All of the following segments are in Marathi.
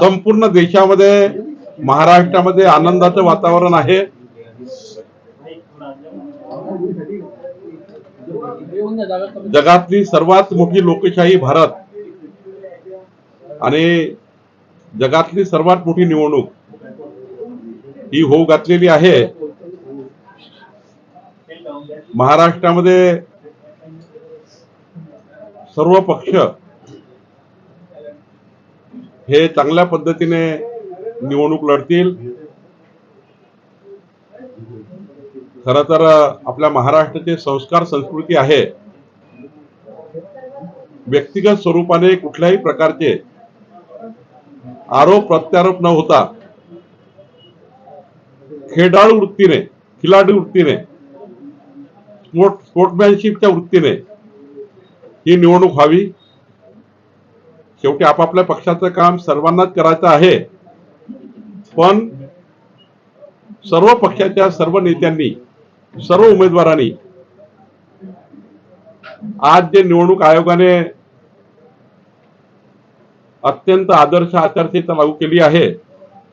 संपूर्ण देशामध्ये महाराष्ट्रामध्ये आनंदाचं वातावरण आहे. जगातली सर्वात मोठी लोकशाही भारत. आणि जगातली सर्वात मोठी निवडणूक ही होऊ घातलेली आहे. महाराष्ट्रामध्ये सर्व पक्ष हे चांगल्या पद्धतीने निवडणूक लढतील. खर तर आपल्या महाराष्ट्राचे संस्कार संस्कृती आहे. व्यक्तिगत स्वरूपाने कुठल्याही प्रकारचे आरोप प्रत्यारोप न होता खेळाडू वृत्तीने खिलाडू वृत्तीने स्पोर्ट स्पोर्टमॅनशिपच्या वृत्तीने ही निवडणूक व्हावी. शेवटी आपापल्या पक्षाचं काम सर्वांनाच करायचं आहे. पण सर्व पक्षाच्या सर्व नेत्यांनी सर्व उमेदवारांनी आज जे निवडणूक आयोगाने अत्यंत आदर्श आचारसंहिता लागू केली आहे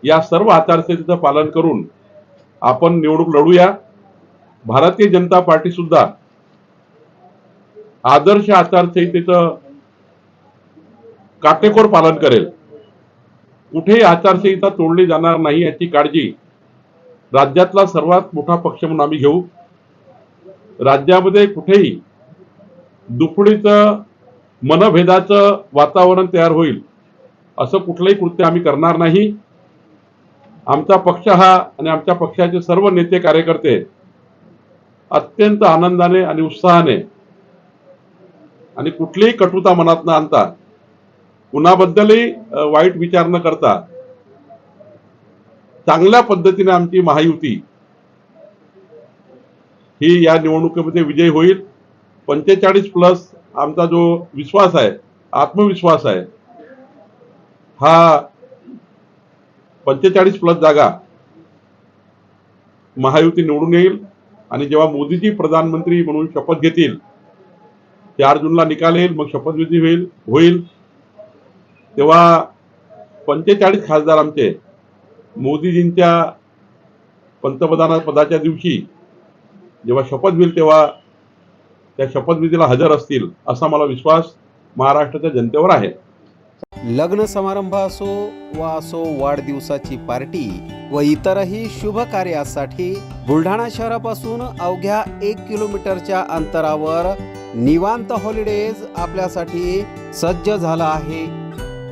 या सर्व आचारसंहितेचं पालन करून आपण निवडणूक लढूया. भारतीय जनता पार्टी सुद्धा आदर्श आचारसंहितेचं काटेकोर पालन करेल. कुठेही आचारसंहिता तोडली जाणार नाही याची काळजी राज्यातला सर्वात मोठा पक्ष म्हणून आम्ही घेऊ. राज्यामध्ये कुठेही दुफडीचं मनभेदाचं वातावरण तयार होईल असं कुठलंही कृत्य आम्ही करणार नाही. आमचा पक्ष हा आणि आमच्या पक्षाचे सर्व नेते कार्यकर्ते अत्यंत आनंदाने आणि उत्साहाने आणि कुठलीही कटुता मनात न आणता कुणाबद्दलही वाईट विचार न करता चांगल्या पद्धतीने आमची महायुती ही या निवडणुकीमध्ये विजय होईल. पंचेचाळीस प्लस आमचा जो विश्वास आहे आत्मविश्वास आहे हा पंचेचाळीस प्लस जागा महायुती निवडून येईल आणि जेव्हा मोदीजी प्रधानमंत्री म्हणून शपथ घेतील चार जूनला निकाल येईल मग शपथविधी होईल होईल. तेव्हा पंचेचाळीस खासदार आमचे मोदीजींच्या पंतप्रधान पदाच्या दिवशी जेव्हा शपथ होईल तेव्हा त्या शपथविधीला हजर असतील असा मला विश्वास महाराष्ट्राच्या जनतेवर आहे. लग्न समारंभ असो वा असो वाढदिवसाची पार्टी व इतरही शुभ कार्यासाठी बुलढाणा शहरापासून अवघ्या एक किलोमीटरच्या अंतरावर निवांत हॉलिडेज आपल्यासाठी सज्ज झाला आहे.